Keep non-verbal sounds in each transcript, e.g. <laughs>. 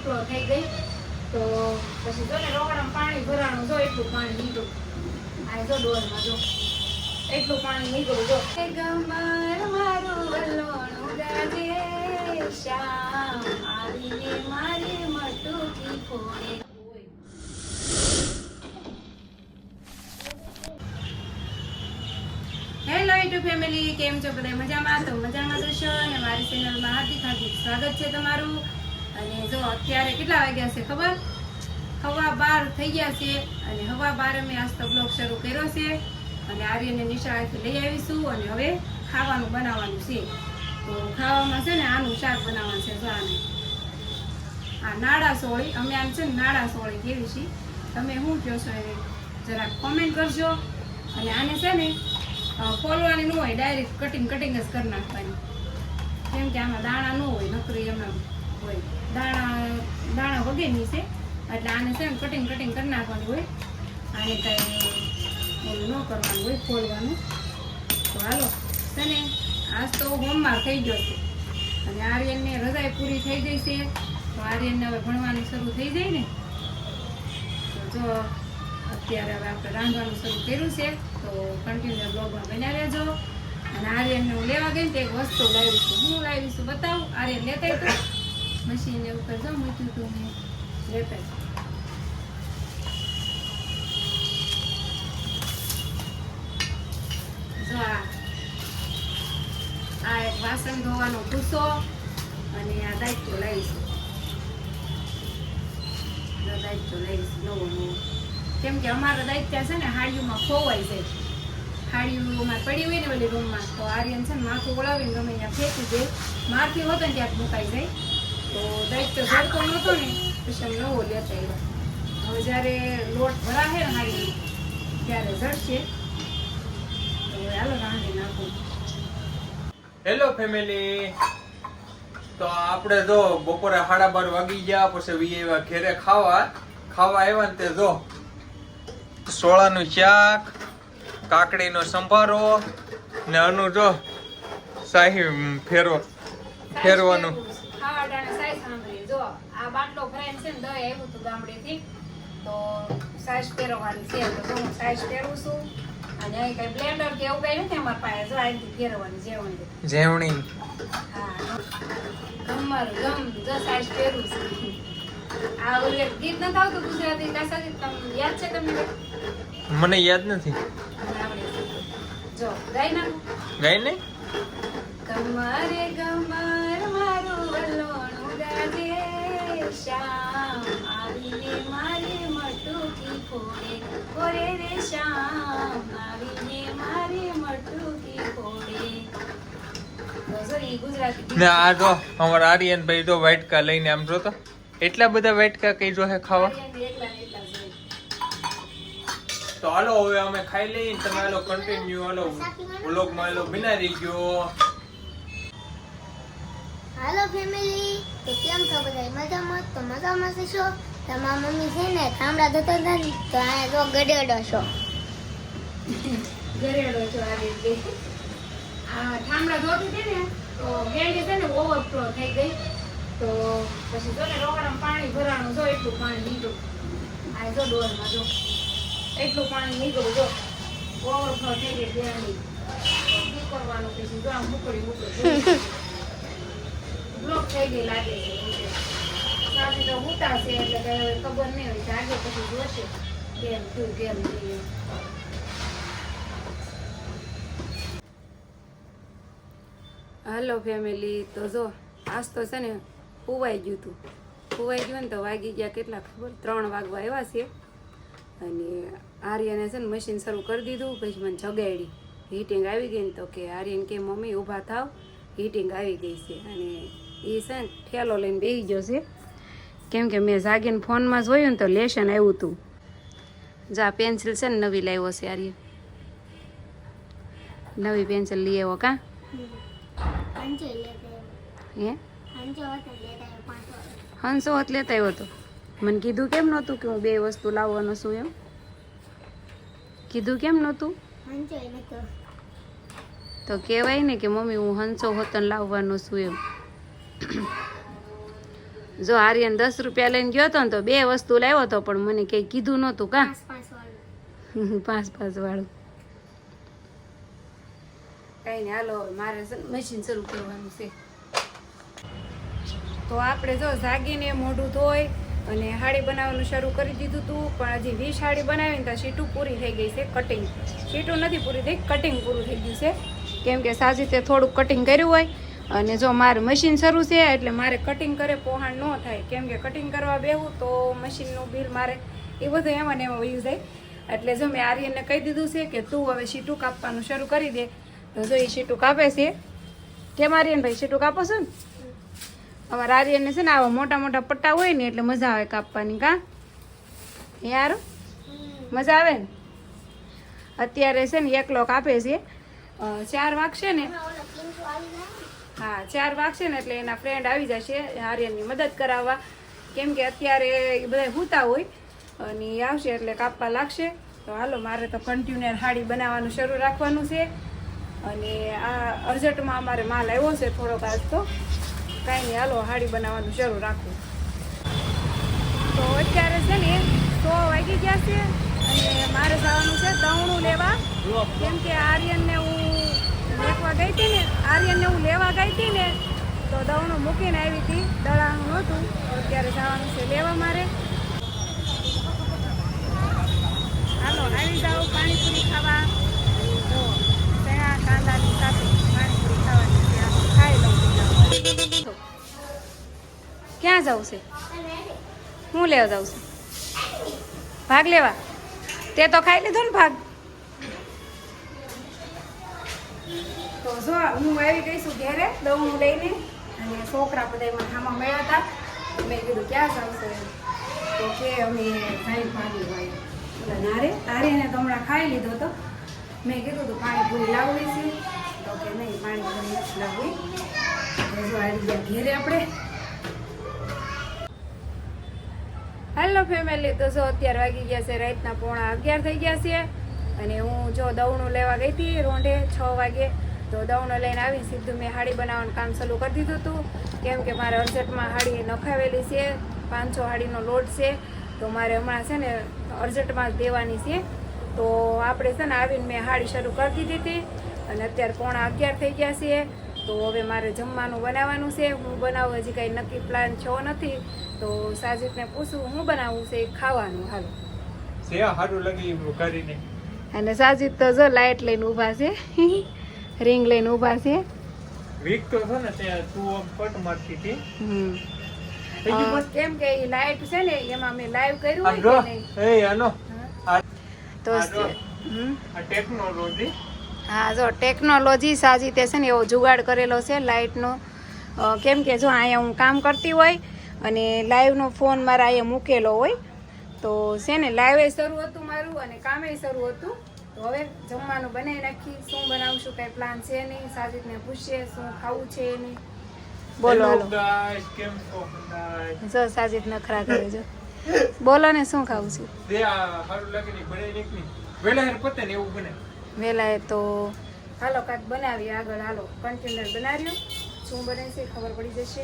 Overflow થઈ ગઈ. તો પછી જો ને રોકડામાં પાણી ભરાણું જો એટલું પાણી નીકળ્યું આ જો ડોલમાં જો. એટલું પાણી નીકળ્યું જો. ગમર મારું વલોણું ગાજે શ્યામ આવીને મારે મટુકી ફોડે હેલો યુટ્યુબ ફેમિલી કેમ છો? બધા મજામાં? તો મજામાં જશો અને મારી ચેનલમાં હાર્દિક હાર્દિક સ્વાગત છે તમારું. અને જો અત્યારે કેટલા વાગ્યા છે ખબર? હવા બાર થઈ ગયા છે અને હવા બાર અમે આજ તો બ્લોગ શરૂ કર્યો છે અને આર્યને નિશાળેથી લઈ આવીશું અને હવે ખાવાનું બનાવવાનું છે. તો ખાવામાં છે ને આનું શાક બનાવવાનું છે જો આને. આ નાડા સોળી, અમે આમ છે ને નાડા સોળી કેવી છે? તમે શું કહો છો એ જરાક કોમેન્ટ કરજો. અને આને છે ને ફોલવાની ન હોય ડાયરેક્ટ કટિંગ કટિંગ જ કરી નાખવાની. કેમ કે આમાં દાણા ન હોય. દાણા દાણા વગેરેની છે. એટલે આને છે કટિંગ કટિંગ કરી નાખવાનું હોય. આને કાંઈ ઓલું ન કરવાનું હોય ખોલવાનું તો હાલો, છે ને, આજ તો હોમમાં થઈ ગયો છે. અને આર્યનને રજાઈ પૂરી થઈ ગઈ છે. તો આર્યનને હવે ભણવાનું શરૂ થઈ જાય ને. તો જો, અત્યારે હવે આપણે રાંધવાનું શરૂ કર્યું છે. તો કન્ટિન્યુ બ્લોગમાં બન્યા રહેજો. અને આર્યનને હું લેવા ગઈ ને એક વસ્તુ લાવી છું. હું લાવી છું, બતાવું. આર્યન લેતા મશીન એવું કરજો મૂક્યું હતું મેં. જો આ એક વાસણ ધોવાનો ભૂસો અને આ દાયિત્વ લાવીશું જો દાયિત્વ લાવીશું નવો નવો કેમ કે અમારા દાયિત્વ છે ને હાડીઓમાં ખોવાઈ જાય હાડીઓમાં પડી હોય ને ઓલી રૂમમાં તો આર્યન છે ને માથું ઓળાવીને ગમે ત્યાં ફેંકી દે મારથી હોતો ને ત્યાં મુકાઈ જાય તો દાયિત્વ જડતો નહોતો ને પછી અમે નવો લેતા આવ્યા. હવે જ્યારે લોટ ભરાશે ને ત્યારે જડશે. તો હવે હાલો રાંધી નાખું. હેલો ફેમિલી તો આપણે જો બપોરે સાડા બાર વાગી ગયા પછી વી એવા ઘેરે ખાવા. ખાવા આવ્યા ને તે જો સોળાનું શાક કાકડીનો સંભારો ને અનુ જો શાહી ફેરવો ફેરવાનું ખાવા ટાણે સાઈઝ સાંભળી જો આ બાટલો ભરાઈને છે ને દહીં આવ્યું હતું ગામડેથી. તો સાઈઝ પહેરવાની છે તો હું સાઈઝ પહેરું છું. અને અહીં કઈ બ્લેન્ડર કે એવું કઈ નથી અમારા પાસે. જો અહીંથી ફેરવવાની જેવણી. જેવણી. હા ગમર ગમ જો સાઈઝ ફેરવું છું. આ ઓલું એક ગીત નથી આવતું ગુજરાતી. કાસાથી તમને યાદ છે તમને મને યાદ નથી. જો ગાઈ નાખું. ને કમરે ગમર મારું વલોણું ગાજે શ્યામ આવીને મારે મટુકી ફોડે ફોડે રે શ્યામ આવીને મારે મટુકી ફોડે તો જો ઈ ગુજરાતી ને આ જો અમારા આર્યન ભાઈ જો વાટકા લઈને આમ જોતો એટલા બધા વાટકા કઈ જો હે ખાવા? જ. તો હાલો હવે અમે ખાઈ લઈએ ને તમે હાલો કન્ટિન્યુ હાલો. વ્લોગમાં હાલો બિના રહી ગયો. હાલો ફેમિલી તો કેમ છો બધા? મજામાં? તો મજામાં છે? તમારા મમ્મી છે ને ખામડા ધોતા હતા ને તો આ જો ગડેડો છો. <laughs> ગડેડો છો આ રીતે આ ઠામડા ધોતી હતી ને તો ગેંડી છે ને ઓવરફ્લો થઈ ગઈ. તો પછી જો ને રોકડામાં પાણી ભરાણું જો એટલું પાણી નીકળ્યું આ જો ડોલમાં જો. એટલું પાણી નીકળ્યું જો. ઓવરફ્લો થઈ ગઈ ગેંડી તો શું કરવાનું પછી જો આમ મૂકડી મૂકડી. <laughs> બ્લોક થઈ ગઈ લાગે છે સાથી તો ઉતારશે એટલે કે હવે ખબર નહીં હોય જાગે પછી જોશે કેમ થયું કેમ નહીં હાલો ફેમિલી તો જો, આજ તો છે ને પુવાઈ ગયું હતું પુવાઈ ગયું ને તો વાગી ગયા કેટલા ખબર? ત્રણ વાગવા આવ્યા છે અને આર્યને છે ને મશીન શરૂ કરી દીધું, પછી મને જગાડી. હીટિંગ આવી ગઈ ને તો કે આર્યન કે, મમ્મી, ઊભા થાવ. હીટિંગ આવી ગઈ છે. અને એ છે ને ઠેલો લઈને બેસી ગયો છે. કેમ કે મેં જાગીને ફોનમાં જોયું ને તો લેશન આવ્યું હતું જા પેન્સિલ છે ને નવી લાવ્યો છે આર્ય નવી પેન્સિલ લઈ આવ્યો કા? હે? હંસો હોત લેતા આવ્યો હતો મને કીધું કેમ નહોતું કે હું બે વસ્તુ લાવવાનો છું એમ? કીધું કેમ નહોતું? તો કહેવાય ને કે મમ્મી હું હંસો હોતન લાવવાનો છું એમ. <coughs> જો આર્યન દસ રૂપિયા લઈને ગયો હતો ને તો બે વસ્તુ લાવ્યો હતો પણ મને કંઈ કીધું નહોતું કા? <laughs> પાંચ પાંચ વાળું કઈ નહીં હાલો મારે મશીન શરૂ કરવાનું છે. તો આપણે જો જાગીને મોઢું ધોઈ અને હાડી બનાવવાનું શરૂ કરી દીધું હતું પણ હજી વીસ હાડી બનાવીને તો સીટું પૂરી થઈ ગઈ છે કટિંગ સીટું નથી પૂરી થઈ કટિંગ પૂરું થઈ ગયું છે. કેમ કે સાજીતે થોડુંક કટિંગ કર્યું હોય અને જો મારે મશીન શરૂ છે, એટલે મારે કટિંગ કરે પોહાણ ન થાય. કેમ કે કટિંગ કરવા બેહું તો મશીનનું બિલ મારે એ બધું એમાં ને એમાં વયું જાય. એટલે જો મેં આર્યનને કહી દીધું છે કે તું હવે સીટું કાપવાનું શરૂ કરી દે. તો જો એ સીટું કાપે છે, કેમ આર્યનભાઈ સીટું કાપો છો ને? અમારા આર્યનને છે ને આવા મોટા મોટા પટ્ટા હોય ને એટલે મજા આવે કાપવાની, કા? યાર? મજા આવે ને? અત્યારે છે ને એકલો કાપે છે. ચાર વાગશે ને હા ચાર વાગશે ને એટલે એના ફ્રેન્ડ આવી જશે આર્યનની મદદ કરાવવા. કેમ કે અત્યારે એ બધા સૂતા હોય અને એ આવશે એટલે કાપવા લાગશે. તો હાલો મારે તો કન્ટિન્યુઅર હાડી બનાવવાનું શરૂ રાખવાનું છે. અને આ અર્જન્ટમાં અમારે માલ આવ્યો છે થોડોક આજ તો. કાંઈ નહીં હાલો હાડી બનાવવાનું શરૂ રાખું. તો અત્યારે છે ને સો વાગી ગયા છે અને મારે જવાનું છે દવણું લેવા. કેમ કે આર્યનને હું લેવા ગઈ હતી ને, આર્યનને હું લેવા ગઈ હતી ને, તો દવણું મૂકીને આવી હતી. દળાણું નહોતું અત્યારે જવાનું છે લેવા મારે. હાલો, આવી જાઓ પાણીપુરી ખાવા. ચણા, કાંદાની સાથે પાણીપુરી ખાવાની ત્યાં ખાઈ લઉં ક્યાં જવું છે? હું લેવા જાઉં છું? ભાગ લેવા? તે તો ખાઈ લીધો ને ભાગ? જો હું આવી ગઈ છું ઘેરે દઉં લઈને, અને છોકરા બધા એમાં ખામાં મળ્યા હતા. મેં કીધું, ક્યાં જાવશે તો કે, અમે ખાઈ ભાગી ભાઈ એટલે નારે તારે એને હમણાં ખાઈ લીધો તો. મેં કીધું, તું પાણીપુરી લાવવી છે. તો કે, નહીં પાણીપુરી નથી લાવવી. જો આવી ગયા ઘેરે આપણે. હેલો ફેમિલી તો જો અત્યારે વાગી ગયા છે, રાતના પોણા અગિયાર થઈ ગયા છે. અને હું જો દવણું લેવા ગઈ હતી, રોંઢે છ વાગે. તો દવણું લઈને આવી સીધું મેં હાડી બનાવવાનું કામ ચાલુ કરી દીધું હતું. કેમ કે મારે અર્જન્ટમાં હાડી નખાવેલી છે પાંચસો હાડીનો લોટ છે. તો મારે હમણાં છે ને અર્જન્ટમાં જ દેવાની છે. તો આપણે છે ને આવીને મેં હાડી શરૂ કરી દીધી હતી. અને અત્યારે પોણા અગિયાર થઈ ગયા છે તો હવે મારે જમવાનું બનાવવાનું છે. હું બનાવું હજી કાંઈ નક્કી પ્લાન છો નથી. તો સાજીદને પૂછું હું બનાવવું છે ખાવાનું? હાલ. સારું લાગી કરીને. અને સાજીદ તો જો લાઇટ લઈને ઊભા છે. રિંગ લઈને ઊભા છે. વીક તો છે ને ત્યાં તું આમ પટ મારતી હતી. હમ. કેમ કે એ લાઇટ છે ને એમાં મેં લાઈવ કર્યું હોય કે નહીં? એ આનો. તો આ જો. હમ. આ ટેકનોલોજી હા જો ટેકનોલોજી સાજીતે છે ને એવો જુગાડ કરેલો છે લાઇટનો કેમ કે જો અહીંયા હું કામ કરતી હોય અને લાઈવનો ફોન મારા અહીંયા મૂકેલો હોય તો છે ને લાઈવે શરૂ હતું મારું અને કામે શરૂ હતું. તો હવે જમવાનું બનાવી નાખી. શું બનાવશું કઈ પ્લાન છે નહીં. સાજીદને પૂછીએ શું ખાવું છે નહીં બોલો હાલો. ગાઈસ કેમ છો? જો સાજીદ નખરા કરે જો બોલો ને શું ખાવું છે? વેલા તો હાલો કાંઈક બનાવીએ આગળ. હાલો કન્ટેનર બનાવ્યું. શું બને છે ખબર પડી જશે.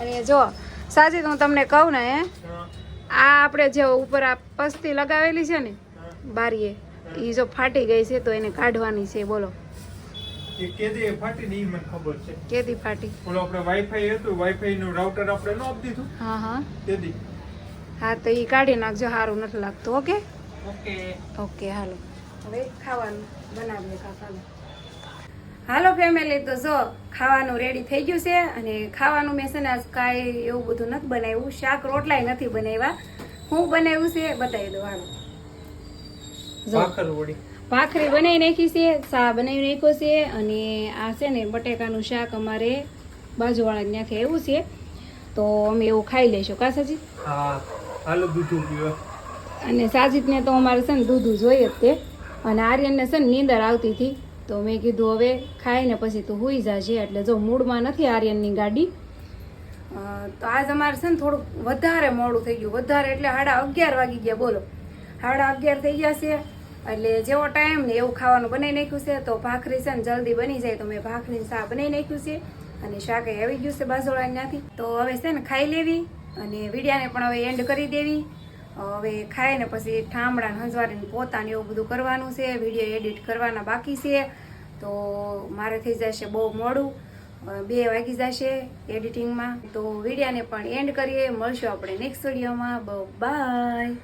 અને જો સાજીદ હું તમને કહું ને હે. આ આપણે જે ઉપર આ પસ્તી લગાવેલી છે ને બારીએ એ જો ફાટી ગઈ છે તો એને કાઢવાની છે બોલો. એ કેદી ફાટી ની મને ખબર છે. કેદી ફાટી? બોલો આપણે વાઈફાઈ હતું વાઈફાઈ નું રાઉટર આપણે નો આપી દીધું? હા હા. કેદી. હા તો એ કાઢી નાખજો સારું નથી લાગતું ઓકે? ઓકે. ઓકે હાલો. હવે ખાવાનું બનાવીએ કાકાને. હાલો ફેમિલી તો જો ખાવાનું રેડી થઈ ગયું છે અને ખાવાનું મેં છે ને આજ કાંઈ એવું બધું નથી બનાવ્યું. શાક રોટલાય નથી બનાવ્યા. હું બનાવ્યું છે બતાવી દો હાલો. ભાખર બનાવી નાખી છે સા બનાવી નાખ્યો છે અને આ છે ને બટેકાનું શાક અમારે બાજુવાળા ત્યાંથી એવું છે. તો અમે એવું ખાઈ લઈશું. કા સાજી? અને સાજીતને તો અમારે છે ને દૂધ જોઈએ જ તે. અને આર્યનને છે ને નીંદર આવતી હતી. તો મેં કીધું હવે ખાઈને પછી તું હુઈ જશે એટલે જો મૂડમાં નથી આર્યનની ગાડી. તો આજ અમારે છે ને થોડુંક વધારે મોડું થઈ ગયું. વધારે એટલે સાડા અગિયાર વાગી ગયા બોલો. સાડા અગિયાર થઈ ગયા છે. એટલે જેવો ટાઈમ ને એવું ખાવાનું બનાવી નાખ્યું છે, તો ભાખરી છે ને જલ્દી બની જાય, તો મેં ભાખરીનું શાક બનાવી નાખ્યું છે. અને શાક આવી ગયું છે બાજોળા ત્યાંથી તો હવે છે ને ખાઈ લેવી, અને વિડિયાને પણ હવે એન્ડ કરી દેવી. હવે ખાઈને પછી ઠામડા હંજવારીને પોતાને એવું બધું કરવાનું છે. વીડિયો એડિટ કરવાના બાકી છે. તો મારે થઈ જશે બહુ મોડું. બે વાગી જશે એડિટિંગમાં તો વિડીયાને પણ એન્ડ કરીએ. મળશું આપણે નેક્સ્ટ વિડીયોમાં. બાય.